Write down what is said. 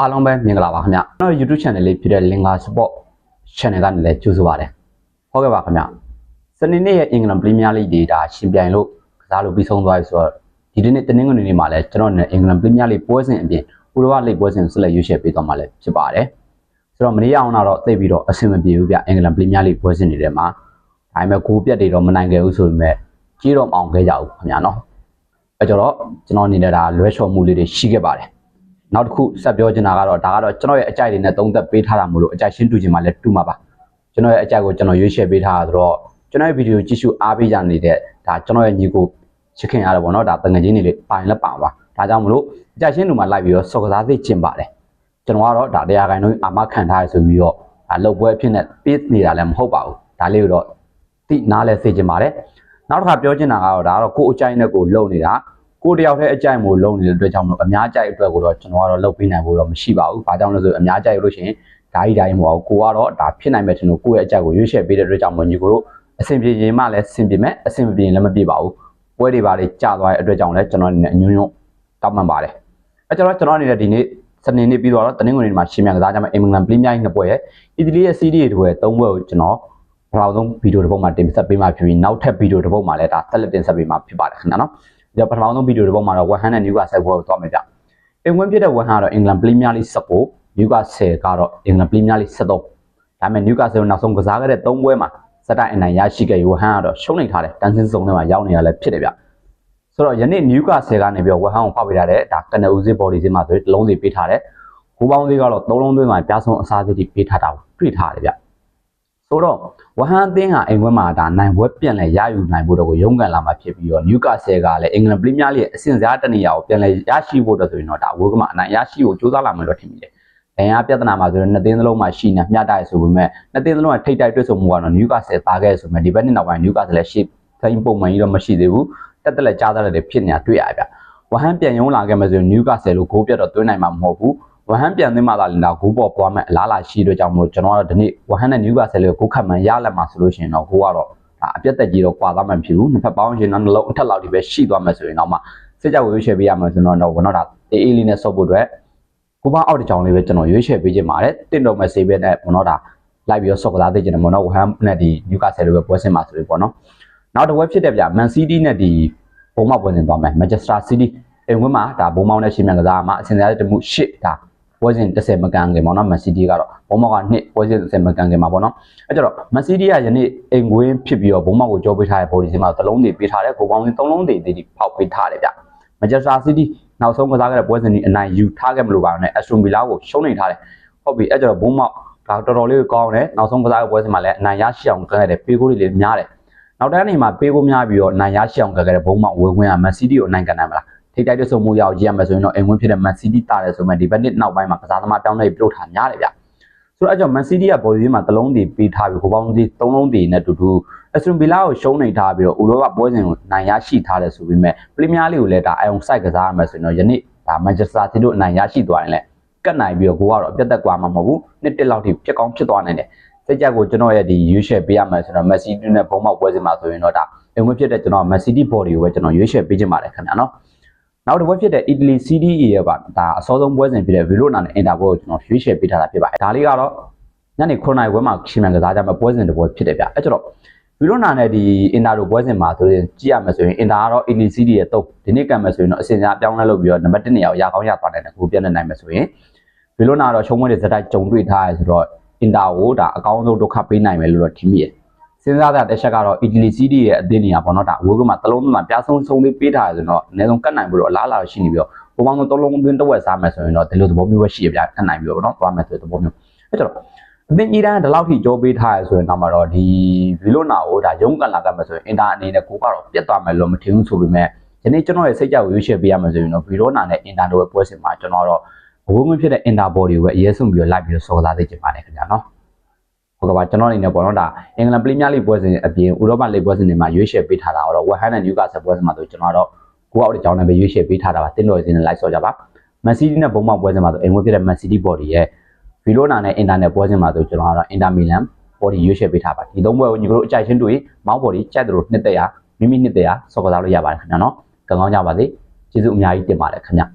အားလုံးပဲမင်္ဂလာပါခင်ဗျကျွန်တော် YouTube channel လေးဖြစ်တဲ့ Linga Sport channel ကနေလည်းကြိုဆိုပါရစေဟုတ်ကဲ့ပါခင်ဗျစနေနေ့ရဲ့အင်္ဂလန်ပရီးမီးယားလိဂ်ဒေတာရှင်ပြိုင်လို့ကစားလို့ပြီးဆုံးသွားပြီဆိုတော့ဒီဒီနေ့တနင်္ဂနွေနေ့မှာလည်းကျွန်တော်နဲ့အင်္ဂလန်ပရီးမီးယားလိဂ်ပွဲစဉ်အပြင်ဥရောပလိဂ်ပွဲစဉ်ဆက်လက်ရွေးချယ်ပေးသွားမှာလည်းဖြစ်ပါတယ်ဆိုတော့မနေ့အောင်တော့သိပြီးတော့အဆင်မပြေဘူးဗျအင်္ဂလန်ပရီးမီးယားလိဂ်ပွဲစဉ်တွေထဲမှာဒါပေမဲ့ကိုပြက်တွေတော့မနိုင်ခဲ့ဘူးဆိုပေမဲ့ကြီးတော့မအောင်ခဲ့ကြဘူးခင်ဗျာနော်အဲကြတော့ကျွန်တော်အနေနဲ့ဒါလွဲချော်မှုလေးတွေရှိခဲ့ပါတယ် နောက်တစ်ခုဆက်ပြောချင်တာကတော့ဒါကတော့ကျွန်တော်ရဲ့အကြိုက်တွေနဲ့သုံးသက်ပေးထားတာမို့လို့အကြိုက်ရှင်းတူချင်မှလည်းတူမှာပါကျွန်တော်ရဲ့အကြိုက်ကိုကျွန်တော်ရွေးချယ်ပေးထားတာဆိုတော့ကျွန်တော်ရဲ့ဗီဒီယိုကြည့်ရှုအားပေးကြနေတဲ့ဒါကျွန်တော်ရဲ့ညီကိုချစ်ခင်ရတယ်ပေါ့နော်ဒါတငယ်ချင်းတွေလေးပိုင်လက်ပါပါဒါကြောင့်မလို့အကြိုက်ရှင်းတူမှာလိုက်ပြီးတော့စော်ကစားသိကျင်ပါတယ်ကျွန်တော်ကတော့ဒါတရားခိုင်လုံးအာမခံထားရဆိုပြီးတော့ဒါလုတ်ပွဲအဖြစ်နဲ့ပေးနေတာလည်းမဟုတ်ပါဘူးဒါလေးကိုတော့တိနားလဲစေချင်ပါတယ်နောက်တစ်ခါပြောချင်တာကတော့ဒါကတော့ကိုယ်အကြိုက်နဲ့ကိုယ်လုံနေတာ ကိုတယောက်တည်းအကြိုက်မို့လုံနေတဲ့အတွက်ကြောင့်မလို့အများကြိုက်အတွက်ကိုတော့ကျွန်တော်ကတော့လုပ်ပေးနိုင်ဖို့တော့မရှိပါဘူး။ဘာကြောင့်လဲဆိုအများကြိုက်လို့ရှိရင်ဓာကြီးဓာကြီးမဟုတ်ဘူး။ကိုကတော့ဒါဖြစ်နိုင်မဲ့ထင်လို့ကိုယ့်ရဲ့အကြိုက်ကိုရွေးချယ်ပေးတဲ့အတွက်ကြောင့်မို့ညီကိုတို့အဆင်ပြေရင်မှလည်းအဆင်ပြေမဲ့အဆင်မပြေရင်လည်းမပြေပါဘူး။ပွဲတွေပါလေကြာသွားတဲ့အတွက်ကြောင့်လည်းကျွန်တော်အနေနဲ့အညွန့်ညွန့်တောက်မှန်ပါတယ်။အဲကျွန်တော်ကျွန်တော်အနေနဲ့ဒီနေ့စနေနေ့ပြီးတော့တနင်္ဂနွေနေ့မှာရှင်းပြကစားကြမယ်အင်္ဂလန်ပရီးမီးယားနှစ်ပွဲရဲ့အီတလီရဲ့စီးရီးတွေသုံးပွဲကိုကျွန်တော်ပထမဆုံးဗီဒီယိုတစ်ပုဒ်မှာတင်ဆက်ပေးမှဖြစ်ပြီးနောက်ထပ်ဗီဒီယိုတစ်ပုဒ်မှာလည်းဒါဆက်လက်တင်ဆက်ပေးမှဖြစ်ပါတယ်ခင်ဗျာနော်။ ဒီပထမဆုံးဗီဒီယိုတစ်ပုဒ်မှာတော့ဝက်ဟန်နဲ့နျူကာဆယ်ပွဲကိုသွားမယ်ဗျ။အင်ဝင်ဖြစ်တဲ့ဝက်ဟန်ကတော့အင်္ဂလန်ပရီးမီးယားလိ19နျူကာဆယ်ကတော့အင်္ဂလန်ပရီးမီးယားလိ73ဒါပေမဲ့နျူကာဆယ်ကိုနောက်ဆုံးကစားခဲ့တဲ့3ပွဲမှာစက်တိုင်အနိုင်ရရှိခဲ့ဝက်ဟန်ကတော့ရှုံးနေထားတယ်တန်းစင်းစုံထဲမှာရောက်နေတာလည်းဖြစ်တယ်ဗျ။ဆိုတော့ယနေ့နျူကာဆယ်ကနေပြီးတော့ဝက်ဟန်ကိုဖောက်ပေးထားတဲ့ဒါကနဦးစီဘော်ဒီစီမှာဆိုတစ်လုံးစီပေးထားတယ်။ဟိုပေါင်းစီကတော့3လုံးသွင်းမှာပြဆုံးအစားစီပေးထားတာကိုတွေ့ထားတယ်ဗျ။ ဆိုတော့ဝဟန်အသင်းဟာအိမ်ဝက်မှာဒါနိုင်ဘွက်ပြန်လဲရယူနိုင်ဖို့တော့ကိုရုန်းကန်လာမှာဖြစ်ပြီးတော့နျူကာဆယ်ကလည်းအင်္ဂလန်ပရီးမီးယားလိရဲ့အဆင့်စားတနေရာကိုပြန်လဲရရှိဖို့တော့ဆိုရင်တော့ဒါဝက်ကမှာအနိုင်ရရှိဖို့ကြိုးစားလာမယ်လို့ထင်မိတယ်။ဒဏ်ရာပြဿနာမှာဆိုတော့နှစ်သင်းသလုံးမှာရှိနေမျှတရဆိုပေမဲ့နှစ်သင်းသလုံးကထိတ်တိုက်တွေ့ဆုံမှုကတော့နျူကာဆယ်ပါခဲ့ဆိုပေမဲ့ဒီဘက်နှစ်နောက်ပိုင်းနျူကာဆယ်လည်းရှေ့သိမ်းပုံမှန်ကြီးတော့မရှိသေးဘူး။တက်တက်လက်ကြားသားလည်းဖြစ်နေတာတွေ့ရဗျ။ဝဟန်ပြန်ရုံးလာခဲ့မယ်ဆိုရင်နျူကာဆယ်လို့ဂိုးပြတ်တော့သွင်းနိုင်မှာမဟုတ်ဘူး။ ဝဟန်ပြန်သွင်းမှသာလင်တာဂိုးပေါ်ပွားမဲ့အလားလာရှိတော့ကြောင့်မို့ကျွန်တော်ကတော့ဒီနေ့ဝဟန်နဲ့နျူကာဆယ်လေးကိုဂိုးခတ်မှန်ရလက်မှာဆိုလို့ရှိရင်တော့ဂိုးကတော့ဒါအပြတ်တက်ကြီးတော့ကွာသွားမှမဖြစ်ဘူးနှစ်ဖက်ပေါင်းရင်တော့နှလုံးအထက်လောက်ဒီပဲရှိသွားမှဆိုရင်တော့မှစစ်ကြောက်ရွေးချယ်ပေးရမှာဆိုတော့တော့ဝတော့ဒါအေးအေးလေးနဲ့ဆော့ဖို့အတွက်ကိုပါအောက်တကြောင်လေးပဲကျွန်တော်ရွေးချယ်ပေးခြင်းပါတယ်တင့်တော်မဲ့ဆေးပဲနဲ့ဝတော့ဒါလိုက်ပြီးတော့ဆော့ကစားသိခြင်းတယ်မနော်ဝဟန်နဲ့ဒီနျူကာဆယ်လိုပဲပွဲစင်မှာဆိုလို့ပေါ့နော်နောက်တစ်ဝက်ဖြစ်တဲ့ဗျမန်စီးတီးနဲ့ဒီဘုံမောက်ပွဲစင်သွားမယ်မန်ချက်စတာစီးတီးအိမ်ဝင်းမှာဒါဘုံမောက်နဲ့ရှင်းမြန်ကစားမှာအစင်စရာတမှုရှစ်ဒါ ပွဲစဉ်30မကန်ခင်ပေါ့နော်မန်စီးတီးကတော့ဘုံမောက်ကနှစ်ပွဲစဉ်30မကန်ခင်မှာပေါ့နော်အဲကြတော့မန်စီးတီးကယနေ့အိမ်ဝင်းဖြစ်ပြီးတော့ဘုံမောက်ကိုကြောပေးထားတဲ့ဘော်ဒီစင်မှာသလုံးတွေပေးထားတယ်ကိုပေါင်းစင်3လုံးတွေတည်ဖောက်ပေးထားတယ်ဗျမန်ချက်စတာစီးတီးနောက်ဆုံးကစားခဲ့တဲ့ပွဲစဉ်ဒီအနိုင်ယူထားခဲ့မလို့ပါနဲ့အက်စတိုဗီလာကိုရှုံးနေထားတယ်ဟုတ်ပြီအဲကြတော့ဘုံမောက်ဒါတော်တော်လေးကောင်းတယ်နောက်ဆုံးကစားတဲ့ပွဲစဉ်မှာလည်းအနိုင်ရရှိအောင်ကခဲ့တဲ့ပေးကိုတွေလည်းများတယ်နောက်တန်းနေမှာပေးကိုများပြီးတော့နိုင်ရရှိအောင်ကခဲ့တဲ့ဘုံမောက်ဝေဝင်ကမန်စီးတီးကိုနိုင်ကန်နိုင်မလား ထိတိုက်တဲ့ဆုံမှုရောက်ကြည့်ရမယ်ဆိုရင်တော့အိမ်ဝင်ဖြစ်တဲ့ Man City တာတယ်ဆိုမှဒီဘက်နှစ်နောက်ပိုင်းမှာကစားသမားပြောင်းလဲပြို့ထားများတယ်ဗျဆိုတော့အကြောင်း Man City ကဘော်ဒီမှာတလုံးတည်ပေးထားပြီးဟိုပေါင်းစီသုံးလုံးတည်နဲ့တူတူ Aston Villa ကိုရှုံးနေထားပြီးတော့ဥရောပပွဲစဉ်ကိုနိုင်ရရှိထားတယ်ဆိုပြီးမဲ့ Premier League ကိုလည်းဒါအယုံစိုက်ကစားရမယ်ဆိုရင်တော့ယနေ့ဒါ Manchester City တို့အနိုင်ရရှိသွားရင်လည်းကတ်နိုင်ပြီးတော့ကိုကတော့အပြတ်သက်ကွာမှာမဟုတ်ဘူးနှစ်တစ်လောက်ထိဖြစ်ကောင်းဖြစ်သွားနိုင်တယ်စိတ်ကြကိုကျွန်တော်ရဲ့ဒီရွေးချယ်ပေးရမယ်ဆိုတော့ Man City နဲ့ဘုံမောက်ပွဲစဉ်မှာဆိုရင်တော့ဒါအဝင်ဖြစ်တဲ့ကျွန်တော် Man City body ကိုပဲကျွန်တော်ရွေးချယ်ပေးခြင်းပါတယ်ခင်ဗျာနော် နောက်တစ်ပွဲဖြစ်တဲ့ Italy CDE ရဲ့ပါဒါအစောဆုံးပွဲစဉ်ဖြစ်တဲ့ Verona နဲ့ Inter ပွဲကိုကျွန်တော်ရွေးချယ်ပေးထားတာဖြစ်ပါတယ်ဒါလေးကတော့ညနေ9:00နာရီပွဲမှာရှင်းမှန်ကစားကြမှာပွဲစဉ်တစ်ပွဲဖြစ်တယ်ဗျအဲ့ကျတော့ Verona နဲ့ဒီ Inter တို့ပွဲစဉ်မှာဆိုရင်ကြည့်ရမယ်ဆိုရင် Inter ကတော့ Italy CD ရဲ့တုပ်ဒီနေ့ကံမယ်ဆိုရင်တော့အစင်ကြားပြောင်းလဲလုပ်ပြီးတော့နံပါတ်1နေရာကိုရကောင်းရသွားတယ်ကိုပြတ်နေနိုင်မယ်ဆိုရင် Verona ကတော့ရှုံးပွဲတွေဇက်တိုက်ကြုံတွေ့ထားရဆိုတော့ Inter ကိုဒါအကောင်းဆုံးဒုက္ခပေးနိုင်မယ်လို့တော့ထင်မိတယ် စဉ်းစားတာတစ်ချက်ကတော့ Italy CD ရဲ့အသင်းနေရာပေါ့နော်ဒါဝိုးကမှာတလုံးလုံးမှာပြားဆုံးဆုံးလေးပေးထားရဆိုတော့အနည်းဆုံးကတ်နိုင်ပြီးတော့အလားအလာရှိနေပြီးတော့ဘုံပေါင်းသုံးလုံးသွင်းတစ်ဝက်စားမယ်ဆိုရင်တော့ဒီလိုသဘောမျိုးပဲရှိရပြကတ်နိုင်ပြီးတော့နော်သွားမယ်ဆိုတဲ့သဘောမျိုးအဲ့တော့အသင်းကြီးတန်းဒီလောက်ထိကြောပေးထားရဆိုရင်တော့မှတော့ဒီဗီလိုနာကိုဒါရုံးကန်လာကမယ်ဆိုရင်အင်တာအနေနဲ့ကိုကတော့ပြတ်သွားမယ်လို့မထင်ဘူးဆိုပေမဲ့ယနေ့ကျွန်တော်ရဲ့စိတ်ကြောက်ရွေးချယ်ပေးရမယ်ဆိုရင်တော့ဗီလိုနာနဲ့အင်တာတို့ရဲ့ပွဲစဉ်မှာကျွန်တော်တော့ဘဝဝင်ဖြစ်တဲ့ inter body ကိုပဲအရေးဆုံးပြီးတော့လိုက်ပြီးတော့စော်ကားသိချင်ပါတယ်ခင်ဗျာနော်ဟုတ် ကဲ့ပါကျွန်တော်အနေနဲ့ပေါ့နော်ဒါအင်္ဂလန်ပရီးမီးယားလိပွဲစဉ်အပြင်ဥရောပလိပွဲစဉ်တွေမှာရွေးချယ်ပေးထားတာတော့ဝက်ဟန်နဲ့နျူကာဆယ်ပွဲစဉ်မှာဆိုကျွန်တော်တော့ကိုအောက်တဲ့ကြောင်းနဲ့ပဲရွေးချယ်ပေးထားတာပါတင်းတော်စင်းနဲ့လိုက်ဆော့ကြပါမန်စီးတီးနဲ့ဘုံမောက်ပွဲစဉ်မှာဆိုအိမ်ဝင်ဖြစ်တဲ့မန်စီးတီး body ရဲ့ဗီလိုနာနဲ့အင်တာနဲ့ပွဲစဉ်မှာဆိုကျွန်တော်ကတော့အင်တာမီလန် body ရွေးချယ်ပေးထားပါဒီသုံးပွဲကိုညီတို့အကြိုက်ချင်းတွေ့မောင်း body ကြိုက်တယ်လို့နှစ်သက်ရမိမိနှစ်သက်ရစော်ကစားလို့ရပါတယ်ခင်ဗျာနော်ကောင်းကောင်းကြပါစေကျေးဇူးအများကြီးတင်ပါတယ်ခင်ဗျာ